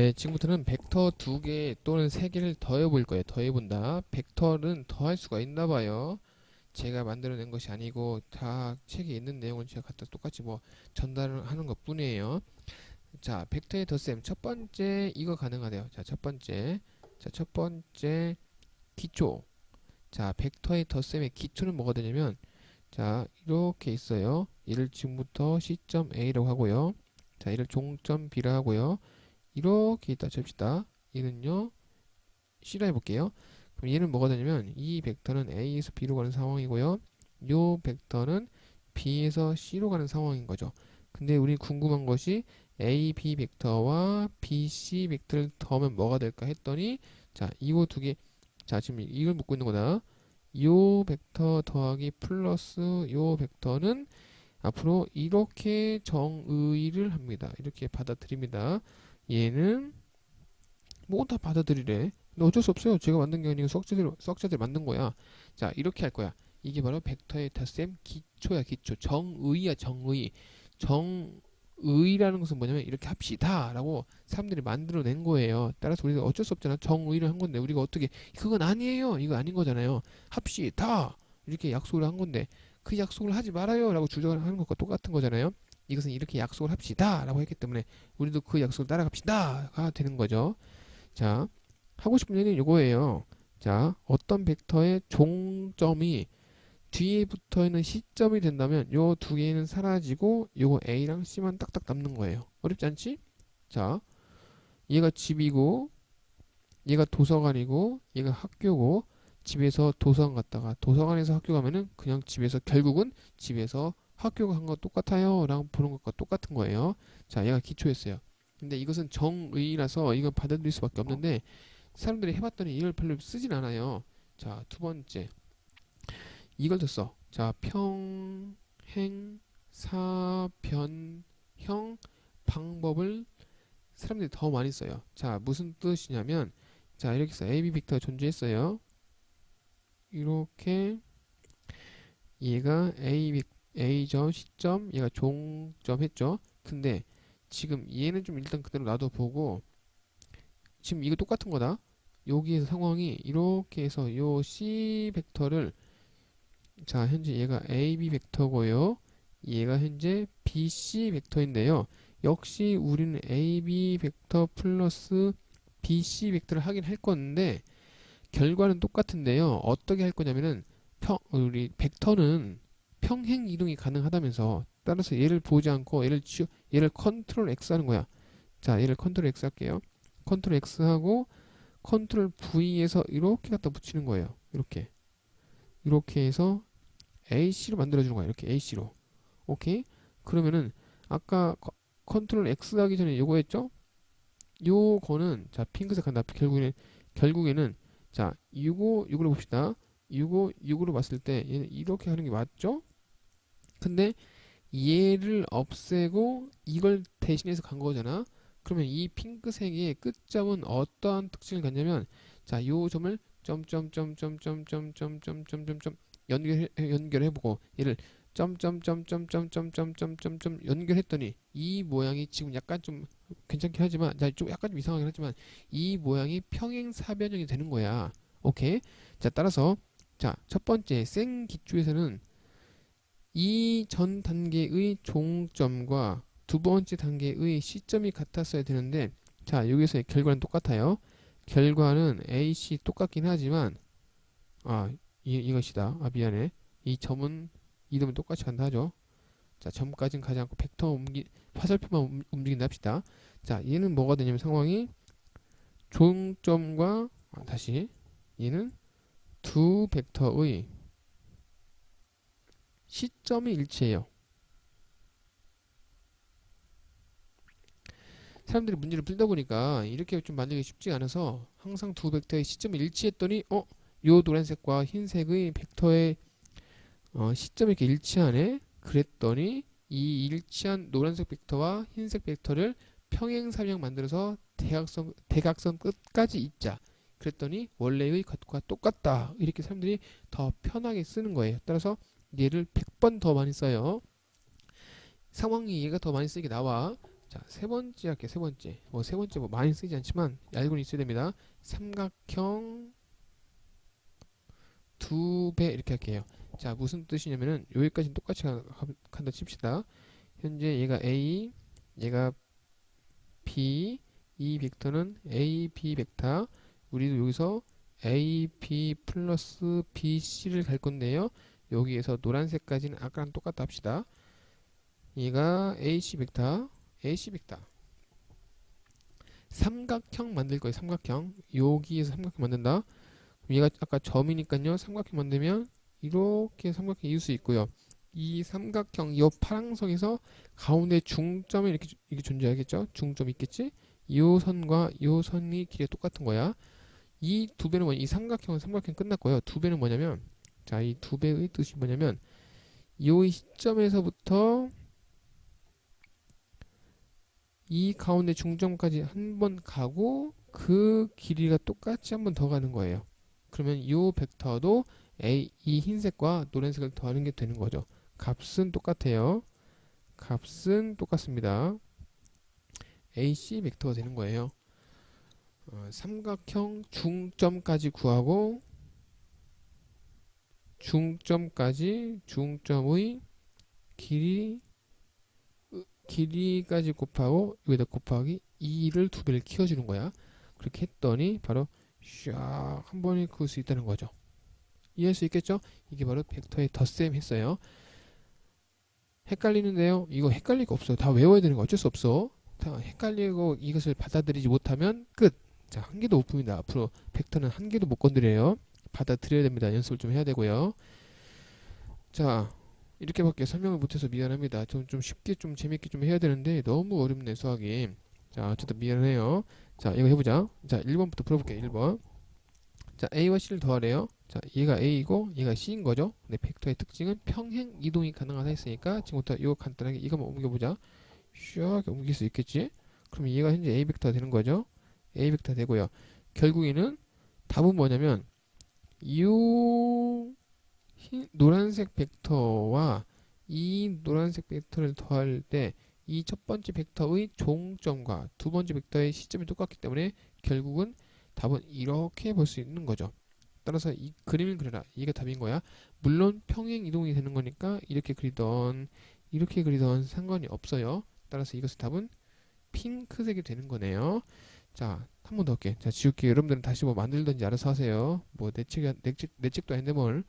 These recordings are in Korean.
네, 지금부터는 벡터 두 개 또는 세 개를 더해 볼 거예요. 더해 본다. 벡터는 더할 수가 있나 봐요. 제가 만들어낸 것이 아니고 다 책에 있는 내용을 제가 갖다 똑같이 뭐 전달을 하는 것 뿐이에요. 자, 벡터의 덧셈 첫 번째 이거 가능하대요. 자, 첫 번째. 자, 첫 번째 기초. 자, 벡터의 덧셈의 기초는 뭐가 되냐면 자, 이렇게 있어요. 얘를 지금부터 시점 A라고 하고요. 자, 얘를 종점 B라 하고요. 이렇게 있다 칩시다. 얘는요. C라 해볼게요. 그럼 얘는 뭐가 되냐면 이 벡터는 A에서 B로 가는 상황이고요. 요 벡터는 B에서 C로 가는 상황인 거죠. 근데 우리 궁금한 것이 A, B 벡터와 B, C 벡터를 더하면 뭐가 될까 했더니 자, 이거 두 개. 자, 지금 이걸 묻고 있는 거다. 요 벡터 더하기 플러스 요 벡터는 앞으로 이렇게 정의를 합니다. 이렇게 받아들입니다. 얘는 뭐 다 받아들이래. 근데 어쩔 수 없어요. 제가 만든 게 아니고 수학자들 수학자들 만든 거야. 자 이렇게 할 거야. 이게 바로 벡터의 덧셈 기초야 기초. 정의야 정의. 정의라는 것은 뭐냐면 이렇게 합시다 라고 사람들이 만들어낸 거예요. 따라서 우리가 어쩔 수 없잖아. 정의를 한 건데 우리가 어떻게 그건 아니에요. 이거 아닌 거잖아요. 합시다 이렇게 약속을 한 건데 그 약속을 하지 말아요 라고 주장을 하는 것과 똑같은 거잖아요. 이것은 이렇게 약속을 합시다 라고 했기 때문에 우리도 그 약속을 따라갑시다가 되는 거죠. 자, 하고 싶은 얘기는 이거예요. 자, 어떤 벡터의 종점이 뒤에 붙어 있는 시점이 된다면 요 두 개는 사라지고 요거 A랑 C만 딱딱 남는 거예요. 어렵지 않지? 자, 얘가 집이고 얘가 도서관이고 얘가 학교고 집에서 도서관 갔다가 도서관에서 학교 가면은 그냥 집에서 결국은 집에서 학교가 한 거 똑같아요? 라고 보는 것과 똑같은 거예요. 자 얘가 기초였어요. 근데 이것은 정의라서 이건 받아들일 수밖에 없는데 사람들이 해봤더니 이걸 별로 쓰진 않아요. 자 두 번째. 이걸 줬어. 자 평 행 사 변 형 방법을 사람들이 더 많이 써요. 자 무슨 뜻이냐면 자 이렇게 써 AB 벡터가 존재했어요. 이렇게 얘가 A 벡 A점 시점 얘가 종점 했죠? 근데 지금 얘는 좀 일단 그대로 놔둬보고 지금 이거 똑같은 거다. 여기에서 상황이 이렇게 해서 요 C 벡터를 자 현재 얘가 AB 벡터고요. 얘가 현재 BC 벡터인데요. 역시 우리는 AB 벡터 플러스 BC 벡터를 하긴 할 건데 결과는 똑같은데요. 어떻게 할 거냐면은 평 우리 벡터는 평행 이동이 가능하다면서 따라서 얘를 보지 않고 얘를 치 얘를 컨트롤 X 하는 거야. 자, 얘를 컨트롤 X 할게요. 컨트롤 X 하고 컨트롤 V에서 이렇게 갖다 붙이는 거예요. 이렇게. 이렇게 해서 AC로 만들어 주는 거야. 이렇게 AC로. 오케이? 그러면은 아까 커- 컨트롤 X 하기 전에 요거 했죠? 요거는 자, 핑크색 한다. 결국에는 결국에는 자, 요거 요거를 봅시다. 요거 요거로 봤을 때 얘는 이렇게 하는 게 맞죠? 근데 얘를 없애고 이걸 대신해서 간 거잖아. 그러면 이 핑크색의 끝점은 어떠한 특징을 갖냐면 자, 요 점을 점점점점점점점점점점 연결해 연결해 보고 얘를 점점점점점점점점점 연결했더니 이 모양이 지금 약간 좀 괜찮긴 하지만 자, 좀 약간 좀 이상하긴 하지만 이 모양이 평행 사변형이 되는 거야. 오케이? 자, 따라서 자, 첫 번째 생 기초에서는 이 전 단계의 종점과 두 번째 단계의 시점이 같았어야 되는데 자 여기서의 결과는 똑같아요. 결과는 AC 똑같긴 하지만 아 이, 이것이다. 아 미안해. 이 점은 이름은 똑같이 간다 하죠. 자 점까지는 가지 않고 벡터 옮기 화살표만 움- 움직인다 합시다. 자 얘는 뭐가 되냐면 상황이 종점과 아, 다시. 얘는 두 벡터의 시점이 일치해요. 사람들이 문제를 풀다 보니까 이렇게 좀 만들기 쉽지 않아서 항상 두 벡터의 시점이 일치했더니 어? 요 노란색과 흰색의 벡터의 어, 시점이 이렇게 일치하네? 그랬더니 이 일치한 노란색 벡터와 흰색 벡터를 평행삼형 만들어서 대각선, 대각선 끝까지 있자. 그랬더니 원래의 것과 똑같다. 이렇게 사람들이 더 편하게 쓰는 거예요. 따라서 얘를 100번 더 많이 써요. 상황이 얘가 더 많이 쓰게 나와. 자, 세 번째 할게요. 세 번째. 뭐 세 번째 뭐 많이 쓰지 않지만 알고는 있어야 됩니다. 삼각형 두 배 이렇게 할게요. 자, 무슨 뜻이냐면은 여기까지는 똑같이 가- 가- 간다 칩시다. 현재 얘가 A, 얘가 B, 이 벡터는 A, B 벡터. 우리도 여기서 A, B 플러스 B, C를 갈 건데요. 여기에서 노란색까지는 아까랑 똑같다 합시다. 얘가 AC 벡터, AC 벡터. 삼각형 만들 거예요. 삼각형. 여기에서 삼각형 만든다. 얘가 아까 점이니까요. 삼각형 만들면 이렇게 삼각형 이을 수 있고요. 이 삼각형 이 파랑선에서 가운데 중점이 이렇게 주- 이게 존재하겠죠? 중점 있겠지? 이 선과 이 선이 길이 똑같은 거야. 이 두 배는 뭐냐? 이 삼각형은 삼각형 끝났고요. 두 배는 뭐냐면 자, 이 두 배의 뜻이 뭐냐면 이 시점에서부터 이 가운데 중점까지 한 번 가고 그 길이가 똑같이 한 번 더 가는 거예요. 그러면 이 벡터도 A, 이 흰색과 노란색을 더하는 게 되는 거죠. 값은 똑같아요. 값은 똑같습니다. AC 벡터가 되는 거예요. 어, 삼각형 중점까지 구하고 중점까지 중점의 길이 으, 길이까지 곱하고 여기다 곱하기 2를 두 배를 키워주는 거야. 그렇게 했더니 바로 샥한 번에 그을 수 있다는 거죠. 이해할 수 있겠죠? 이게 바로 벡터의 덧셈 했어요. 헷갈리는데요. 이거 헷갈릴 거 없어요. 다 외워야 되는 거 어쩔 수 없어. 다 헷갈리고 이것을 받아들이지 못하면 끝. 자, 한 개도 못 풉니다. 앞으로 벡터는 한 개도 못 건드려요. 받아들여야 됩니다. 연습을 좀 해야 되고요. 자, 이렇게밖에 설명을 못해서 미안합니다. 좀, 좀 쉽게 좀 재밌게 좀 해야 되는데 너무 어렵네 수학이. 자, 어쨌든 미안해요. 자, 이거 해보자. 자, 1번부터 풀어볼게요. 1번. 자, A와 C를 더하래요. 자, 얘가 A이고 얘가 C인 거죠. 근데 벡터의 특징은 평행 이동이 가능하다 했으니까 지금부터 이거 간단하게 이거만 옮겨보자. 슉 옮길 수 있겠지? 그럼 얘가 현재 A 벡터가 되는 거죠. A 벡터 되고요. 결국에는 답은 뭐냐면 이 흰, 노란색 벡터와 이 노란색 벡터를 더할 때 이 첫 번째 벡터의 종점과 두 번째 벡터의 시점이 똑같기 때문에 결국은 답은 이렇게 볼 수 있는 거죠. 따라서 이 그림을 그려라. 이게 답인 거야. 물론 평행 이동이 되는 거니까 이렇게 그리던 이렇게 그리던 상관이 없어요. 따라서 이것의 답은 핑크색이 되는 거네요. 자, 한 번 더 할게. 자, 지울게. 여러분들은 다시 뭐 만들든지 알아서 하세요. 뭐내 책, 내 책, 내 책도 아닌데 뭘.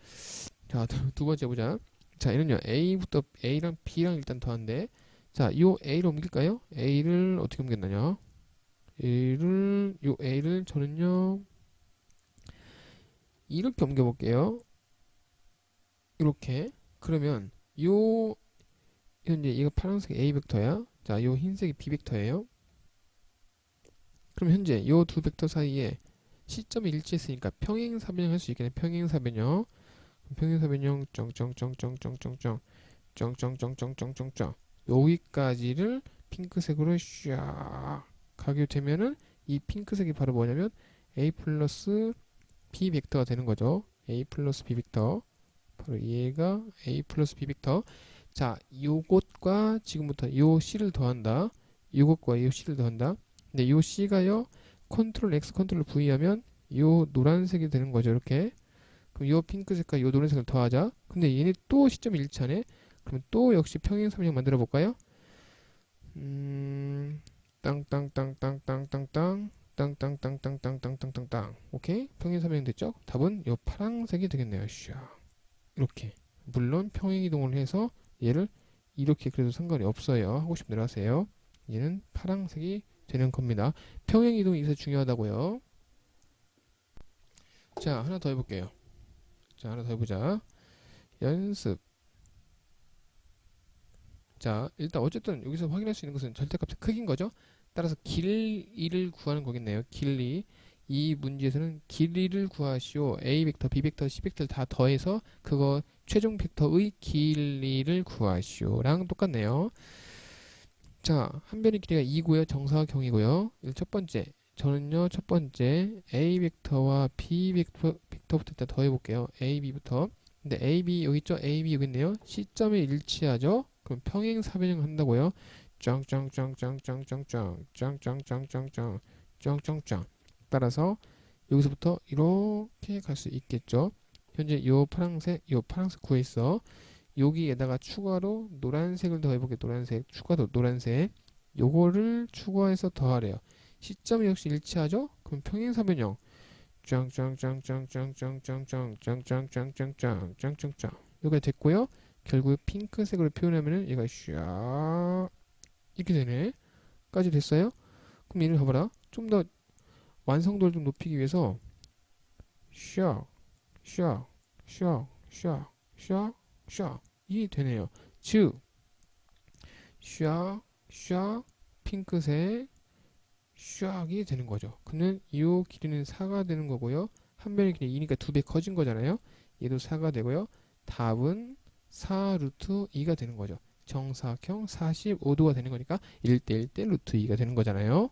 자, 두, 두 번째 보자. 자, 얘는요. A부터 A랑 B랑 일단 더한데. 자, 요 A를 옮길까요? A를 어떻게 옮겼나요? A를 요 A를 저는요. 이렇게 옮겨 볼게요. 이렇게. 그러면 요 현재 이거 파란색 A 벡터야. 자, 요 흰색이 B 벡터예요. 그럼 현재 요두 벡터 사이에 시점이 일치했으니까 평행사변형 할 수 있겠네. 평행사변형. 평행사변형 쩡쩡쩡쩡쩡쩡 쩡 쩡쩡쩡쩡쩡쩡 여기까지를 핑크색으로 샥 가게 되면은 이 핑크색이 바로 뭐냐면 A 플러스 B 벡터가 되는 거죠. A 플러스 B 벡터. 바로 얘가 A 플러스 B 벡터. 자, 요것과 지금부터 요 C를 더한다. 요것과 요 C를 더한다. 근데 요 C가요. 컨트롤 X 컨트롤 V 하면 요 노란색이 되는 거죠. 이렇게. 그럼 요 핑크색과 요 노란색을 더하자. 근데 얘네 또 시점이 일치하네. 그럼 또 역시 평행삼형 만들어 볼까요? 음, 땅땅땅땅땅땅땅 땅땅땅땅땅땅땅땅 오케이 평행삼형 됐죠? 답은 요 파란색이 되겠네요. 샤 이렇게 물론 평행이동을 해서 얘를 이렇게 그래도 상관이 없어요. 하고 싶은 대로 하세요. 얘는 파란색이 되는 겁니다. 평행 이동이 있어 중요하다고요. 자 하나 더 해볼게요. 자 하나 더 해보자. 연습 자 일단 어쨌든 여기서 확인할 수 있는 것은 절대값의 크기인 거죠. 따라서 길이를 구하는 거겠네요. 길이 이 문제에서는 길이를 구하시오. A 벡터, B 벡터, C 벡터를 다 더해서 그거 최종 벡터의 길이를 구하시오랑 똑같네요. 자, 한 변의 길이가 2고요. 정사각형이고요. 첫 번째, 저는요, 첫 번째 A 벡터와 B 벡터, 벡터부터 일단 더해볼게요. A, B부터. 근데 A, B 여기 있죠? A, B 여기 있네요. 시점에 일치하죠? 그럼 평행 사변형 한다고요. 짱짱짱짱짱짱짱짱짱짱짱짱짱 따라서 여기서부터 이렇게 갈 수 있겠죠. 현재 요 파란색, 요 파란색 구해 있어. 여기에다가 추가로 노란색을 더해볼게. 노란색, 추가로 노란색. 요거를 추가해서 더하래요. 시점이 역시 일치하죠? 그럼 평행사 변형. 짱짱짱짱짱짱짱짱짱짱짱짱짱짱짱 여기가 됐고요. 결국 핑크색으로 표현하면은 얘가 샥 이렇게 되네. 까지 됐어요? 그럼 얘를 봐봐라. 좀 더 완성도를 좀 높이기 위해서 샥, 샥, 샥, 샥, 샥, 샥 이게 되네요. 즉, 샥, 샥, 핑크색, 샥이 되는 거죠. 그는 이 길이는 4가 되는 거고요. 한 변의 길이 2니까 두 배 커진 거잖아요. 얘도 4가 되고요. 답은 4 루트 2가 되는 거죠. 정사각형 45도가 되는 거니까 1대 1 대 루트 2가 되는 거잖아요.